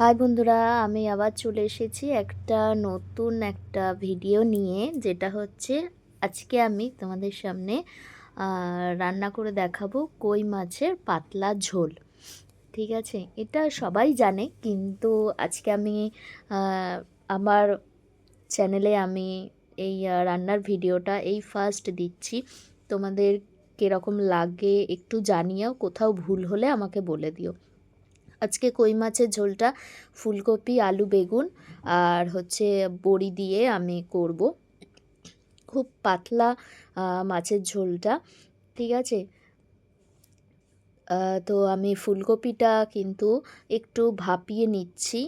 High বন্ধুরা, আমি আবার চলে এসেছি একটা নতুন একটা ভিডিও নিয়ে, যেটা হচ্ছে আজকে আমি তোমাদের সামনে রান্না করে দেখাবো কই মাছের পাতলা ঝোল। ঠিক আছে? এটা সবাই জানে, কিন্তু আজকে আমি আমার চ্যানেলে আমি এই রান্নার ভিডিওটা এই ফার্স্ট দিচ্ছি। তোমাদের কীরকম লাগে একটু জানিও, কোথাও ভুল হলে আমাকে বলে দিও। আজকে কই মাছের ঝোলটা? ফুলকপি, আলু, বেগুন আর হচ্ছে বড়ি দিয়ে আমি করব। খুব পাতলা মাছের ঝোলটা, ঠিক আছে? তো আমি ফুলকপিটা কিন্তু একটু ভাপিয়ে নিচ্ছি।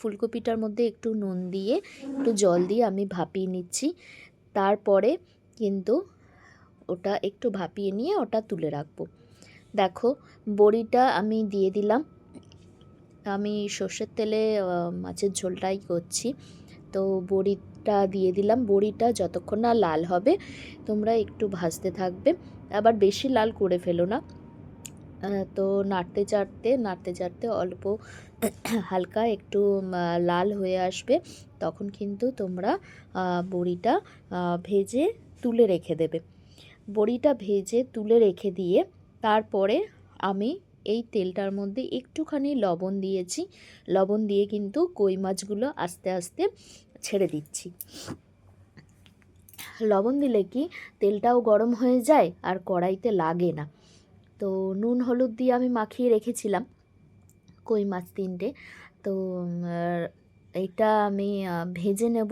ফুলকপিটার মধ্যে একটু নুন দিয়ে, একটু জল দিয়ে আমি ভাপিয়ে নিচ্ছি। তারপরে কিন্তু ওটা একটু ভাপিয়ে নিয়ে ওটা তুলে রাখব। দেখো, বড়িটা আমি দিয়ে দিলাম। আমি সর্ষের তেলে মাছের ঝোলটাই করছি। তো বড়িটা দিয়ে দিলাম। বড়িটা যতক্ষণ না লাল হবে, তোমরা একটু ভাজতে থাকবে। আবার বেশি লাল করে ফেলো না। তো নাড়তে চাড়তে নাড়তে চাড়তে অল্প হালকা একটু লাল হয়ে আসবে। তখন কিন্তু তোমরা বড়িটা ভেজে তুলে রেখে দেবে। বড়িটা ভেজে তুলে রেখে দিয়ে তারপরে আমি এই তেলটার মধ্যে একটুখানি লবণ দিয়েছি। লবণ দিয়ে কিন্তু কই মাছগুলো আস্তে আস্তে ছেড়ে দিচ্ছি। লবণ দিলে কি তেলটাও গরম হয়ে যায় আর কড়াইতে লাগে না। তো নুন, হলুদ দিয়ে আমি মাখিয়ে রেখেছিলাম কই মাছ তিনটে। তো এটা আমি ভেজে নেব।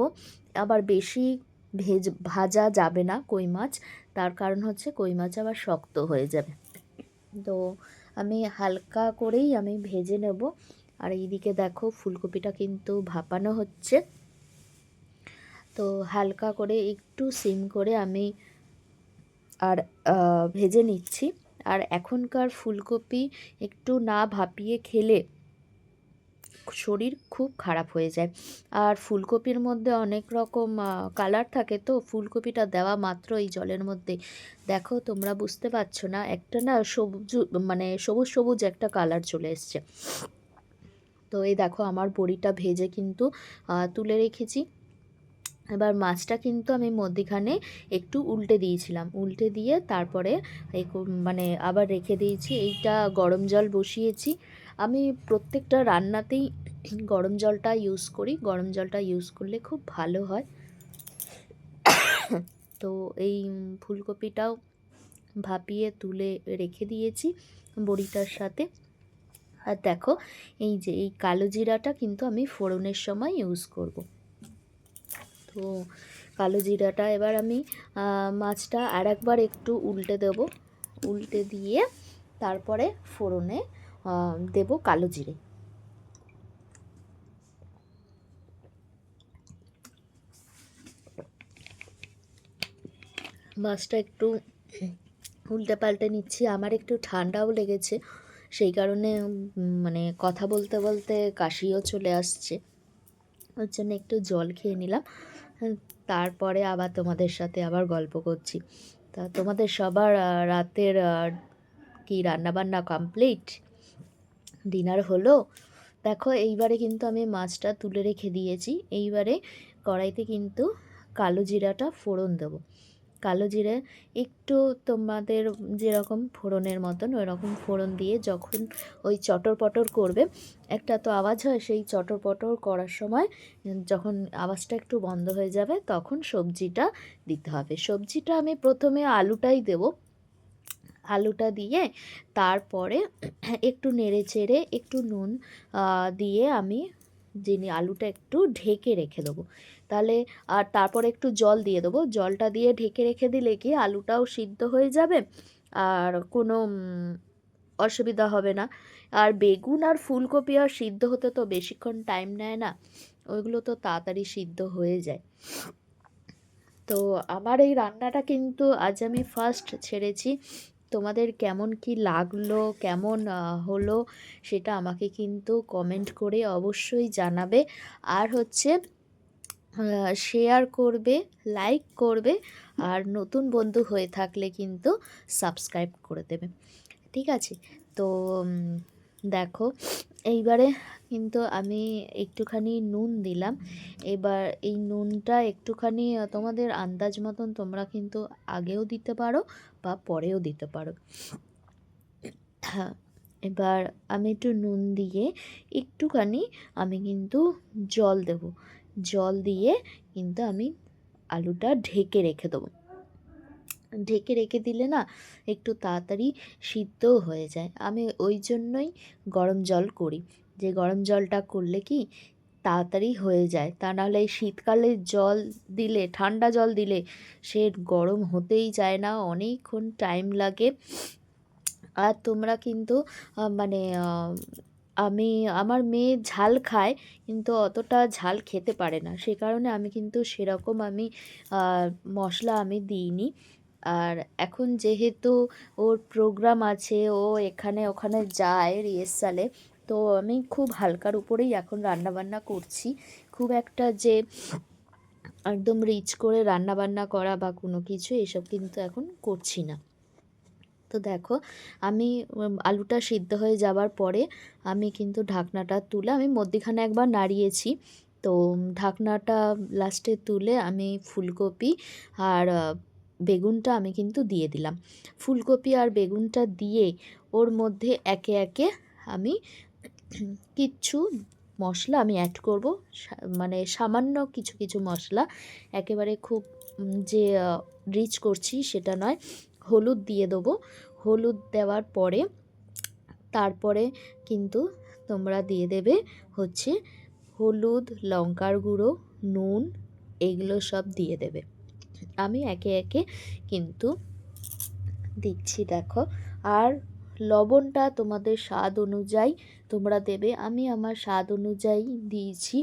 আবার বেশি ভেজ, ভাজা যাবে না কই মাছ। তার কারণ হচ্ছে কই মাছ আবার শক্ত হয়ে যাবে। তো আমি হালকা করেই আমি ভেজে নেব। আর এইদিকে দেখো ফুলকপিটা কিন্তু ভাপানো হচ্ছে। তো হালকা করে একটু সিম করে আমি আর ভেজে নিচ্ছি। আর এখনকার ফুলকপি একটু না ভাপিয়ে খেলে শরীর খুব খারাপ হয়ে যায়। আর ফুলকপির মধ্যে অনেক রকম কালার থাকে তো, ফুলকপিটা দেওয়া মাত্র এই জলের মধ্যে। দেখো, তোমরা বুঝতে পারছ না, একটা না সবুজ মানে সবুজ সবুজ একটা কালার চলে এসছে। তো এই দেখো, আমার বড়িটা ভেজে কিন্তু তুলে রেখেছি। এবার মাছটা কিন্তু আমি মধ্যিখানে একটু উল্টে দিয়েছিলাম। উল্টে দিয়ে তারপরে মানে আবার রেখে দিয়েছি। এইটা গরম জল বসিয়েছি। আমি প্রত্যেকটা রান্নাতেই গরম জলটা ইউজ করি। গরম জলটা ইউজ করলে খুব ভালো হয়। তো এই ফুলকপিটাও ভাপিয়ে, তুলে রেখে দিয়েছি বড়িটার সাথে। আর দেখো, এই যে এই কালো জিরাটা কিন্তু আমি ফোড়নের সময় ইউজ করব। তো কালো জিরাটা এবার আমি মাছটা আর একবার একটু উল্টে দেব। উল্টে দিয়ে তারপরে ফোড়নে দেব কালো জিরে। মাছটা একটু উল্টে পাল্টে নিচ্ছি। আমার একটু ঠান্ডাও লেগেছে, সেই কারণে মানে কথা বলতে বলতে কাশিও চলে আসছে। ওর জন্য একটু জল খেয়ে নিলাম। তারপরে আবার তোমাদের সাথে আবার গল্প করছি। তা তোমাদের সবার রাতের কি রান্নাবান্না কমপ্লিট? ডিনার হলো। দেখো, এইবারে কিন্তু আমি মাছটা তুলে রেখে দিয়েছি। এইবারে কড়াইতে কিন্তু কালো জিরাটা ফোড়ন দেবো। কালো জিরে একটু তোমাদের যেরকম ফোড়নের মতন ওই রকম ফোড়ন দিয়ে যখন ওই চটর পটর করবে, একটা তো আওয়াজ হয় সেই চটর পটর করার সময় যখন আওয়াজটা একটু বন্ধ হয়ে যাবে তখন সবজিটা দিতে হবে। সবজিটা আমি প্রথমে আলুটাই দেব। আলুটা দিয়ে তারপরে একটু নেড়ে চেড়ে একটু নুন দিয়ে আমি যিনি আলুটা একটু ঢেকে রেখে দেবো। তাহলে আর তারপর একটু জল দিয়ে দেবো। জলটা দিয়ে ঢেকে রেখে দিলে কি আলুটাও সিদ্ধ হয়ে যাবে? আর কোনো অসুবিধা হবে না। আর বেগুন আর ফুলকপি আর সিদ্ধ হতে তো বেশিক্ষণ টাইম নেয় না। ওইগুলো তো তাড়াতাড়ি সিদ্ধ হয়ে যায়। তো আমার এই রান্নাটা কিন্তু আজ আমি ফার্স্ট ছেড়েছি। তোমাদের কেমন কি লাগল, কেমন হলো সেটা আমাকে কিন্তু কমেন্ট করে অবশ্যই জানাবে। আর হচ্ছে শেয়ার করবে লাইক করবে, আর নতুন বন্ধু হয়ে থাকলে কিন্তু সাবস্ক্রাইব করে দেবে। ঠিক আছে? তো দেখো, এইবারে কিন্তু আমি একটুখানি নুন দিলাম। এবার এই নুনটা একটুখানি তোমাদের আন্দাজ মতন তোমরা কিন্তু আগেও দিতে পারো বা পরেও দিতে পারো। হ্যাঁ এবার আমি একটু নুন দিয়ে একটুখানি আমি কিন্তু জল দেব। জল দিয়ে কিন্তু আমি আলুটা ঢেকে রেখে দেবো। ঢেকে রেখে দিলে না একটু তাড়াতাড়ি সিদ্ধও হয়ে যায়। আমি ওই জন্যই গরম জল করি। যে গরম জলটা করলে কি তাড়াতাড়ি হয়ে যায়। তা নাহলে এই শীতকালে জল দিলে, ঠান্ডা জল দিলে সে গরম হতেই যায় না। অনেকক্ষণ টাইম লাগে। আর তোমরা কিন্তু মানে আমি, আমার মেয়ে ঝাল খায় কিন্তু অতটা ঝাল খেতে পারে না। সে কারণে আমি কিন্তু সেরকম আমি মশলা আমি দিইনি। আর এখন যেহেতু ওর প্রোগ্রাম আছে, ও এখানে ওখানে যায় রিহার্সালে তো আমি খুব হালকার উপরেই এখন রান্নাবান্না করছি। খুব একটা যে একদম রিচ করে রান্নাবান্না করা বা কোনো কিছু এসব কিন্তু এখন করছি না। তো দেখো, আমি আলুটা সিদ্ধ হয়ে যাবার পরে আমি কিন্তু ঢাকনাটা তুলে, আমি মধ্যিখানে একবার নাড়িয়েছি। তো ঢাকনাটা লাস্টে তুলে আমি ফুলকপি আর বেগুনটা আমি কিন্তু দিয়ে দিলাম। ফুলকপি আর বেগুনটা দিয়ে ওর মধ্যে একে একে আমি কিচ্ছু মশলা আমি অ্যাড করব। মানে সামান্য কিছু কিছু মশলা, একেবারে খুব যে রিচ করছি সেটা নয়, হলুদ দিয়ে দেবো। হলুদ দেওয়ার পরে তারপরে কিন্তু তোমরা দিয়ে দেবে হচ্ছে হলুদ, লঙ্কার গুঁড়ো, নুন, এগুলো সব দিয়ে দেবে। আমি একে একে কিন্তু দিচ্ছি, দেখো। আর লবণটা তোমাদের স্বাদ অনুযায়ী তোমরা দেবে। আমি আমার স্বাদ অনুযায়ী দিয়েছি।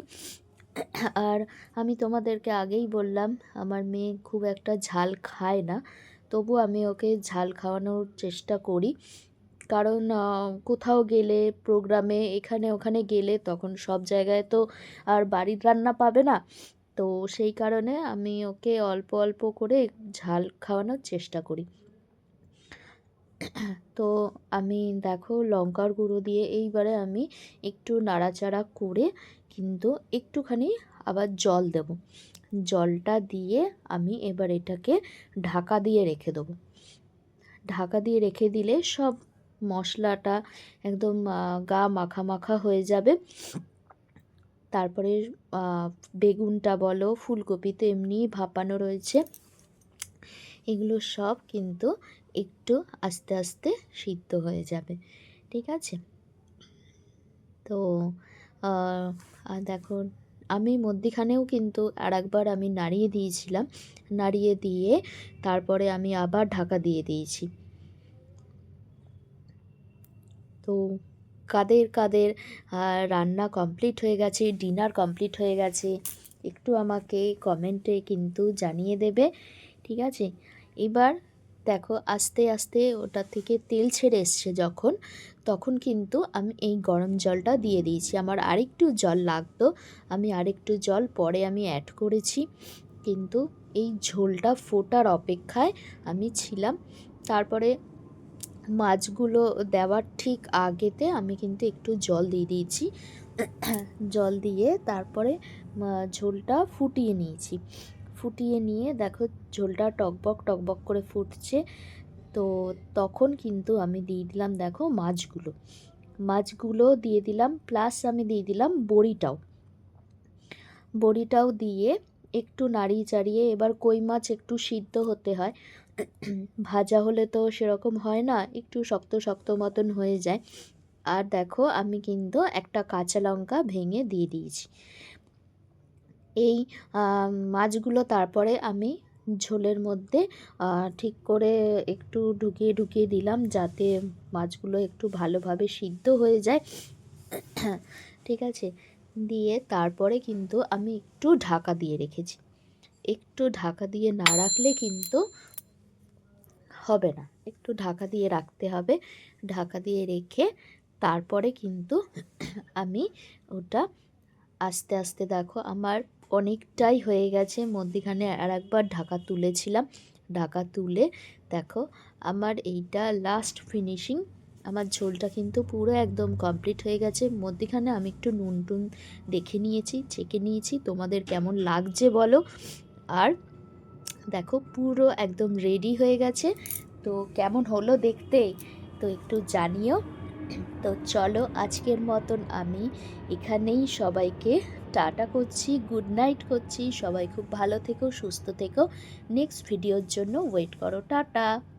আর আমি তোমাদেরকে আগেই বললাম, আমার মেয়ে খুব একটা ঝাল খায় না। তবু আমি ওকে ঝাল খাওয়ানোর চেষ্টা করি। কারণ কোথাও গেলে, প্রোগ্রামে, এখানে ওখানে গেলে তখন সব জায়গায় তো আর বাড়ির রান্না পাবে না। তো সেই কারণে আমি ওকে অল্প অল্প করে ঝাল খাওয়ানোর চেষ্টা করি। তো আমি দেখো লঙ্কার গুঁড়ো দিয়ে এইবারে আমি একটু নাড়াচাড়া করে কিন্তু একটুখানি আবার জল দেব। জলটা দিয়ে আমি এবার এটাকে ঢাকা দিয়ে রেখে দেবো। ঢাকা দিয়ে রেখে দিলে সব মশলাটা একদম গা মাখা মাখা হয়ে যাবে। তারপরে বেগুনটা বলো, ফুলকপি তো এমনিই ভাপানো রয়েছে। এগুলো সব কিন্তু একটু আস্তে আস্তে সিদ্ধ হয়ে যাবে, ঠিক আছে? তো দেখো, আমি মধ্যিখানেও কিন্তু আর একবার আমি নাড়িয়ে দিয়েছিলাম। নাড়িয়ে দিয়ে তারপরে আমি আবার ঢাকা দিয়ে দিয়েছি। তো কাদের কাদের রান্না কমপ্লিট হয়ে গেছে ডিনার কমপ্লিট হয়ে গেছে, একটু আমাকে কমেন্টে কিন্তু জানিয়ে দেবে, ঠিক আছে? এবার দেখো, আস্তে আস্তে ওটা থেকে তেল ছেড়ে এসছে যখন, তখন কিন্তু আমি এই গরম জলটা দিয়ে দিয়েছি। আমার আরেকটু জল লাগতো, আমি আরেকটু জল পরে আমি অ্যাড করেছি, কিন্তু এই ঝোলটা ফোটার অপেক্ষায় আমি ছিলাম। তারপরে মাছগুলো দেওয়ার ঠিক আগেতে আমি কিন্তু একটু জল দিয়ে দিয়েছি। জল দিয়ে তারপরে ঝোলটা ফুটিয়ে নিয়েছি। ফুটিয়ে নিয়ে দেখো ঝোলটা টকবক টকবক করে ফুটছে। তো তখন কিন্তু আমি দিয়ে দিলাম দেখো মাছগুলো। মাছগুলো দিয়ে দিলাম প্লাস আমি দিয়ে দিলাম বড়িটাও। বড়িটাও দিয়ে একটু নাড়িয়ে চাড়িয়ে এবার কই মাছ একটু সিদ্ধ হতে হয়। ভাজা হলে তো সেরকম হয় না, একটু শক্ত শক্ত মতন হয়ে যায়। আর দেখো, আমি কিন্তু একটা কাঁচা লঙ্কা ভেঙে দিয়ে দিয়েছি। এই মাছগুলো তারপরে আমি ঝোলের মধ্যে ঠিক করে একটু ঢুকিয়ে ঢুকিয়ে দিলাম যাতে মাছগুলো একটু ভালোভাবে সিদ্ধ হয়ে যায়। ঠিক আছে? দিয়ে তারপরে কিন্তু আমি একটু ঢাকা দিয়ে রেখেছি। একটু ঢাকা দিয়ে না রাখলে কিন্তু হবে না। একটু ঢাকা দিয়ে রাখতে হবে। ঢাকা দিয়ে রেখে তারপরে কিন্তু আমি ওটা আস্তে আস্তে দেখো, আমার অনেকটাই হয়ে গেছে। মধ্যিখানে আর একবার ঢাকা তুলেছিলাম। ঢাকা তুলে দেখো, আমার এইটা লাস্ট ফিনিশিং আমার ঝোলটা কিন্তু পুরো একদম কমপ্লিট হয়ে গেছে। মধ্যিখানে আমি একটু নুন টুন দেখে নিয়েছি চেকে নিয়েছি। তোমাদের কেমন লাগছে বলো? আর দেখো পুরো একদম রেডি হয়ে গেছে। তো কেমন হলো দেখতে? তো একটু জানিও। তো চলো আজকের মতন আমি এখানেই সবাইকে টাটা করছি গুড নাইট করছি। সবাই খুব ভালো থেকো, সুস্থ থেকো। নেক্সট ভিডিওর জন্য ওয়েট করো। টাটা!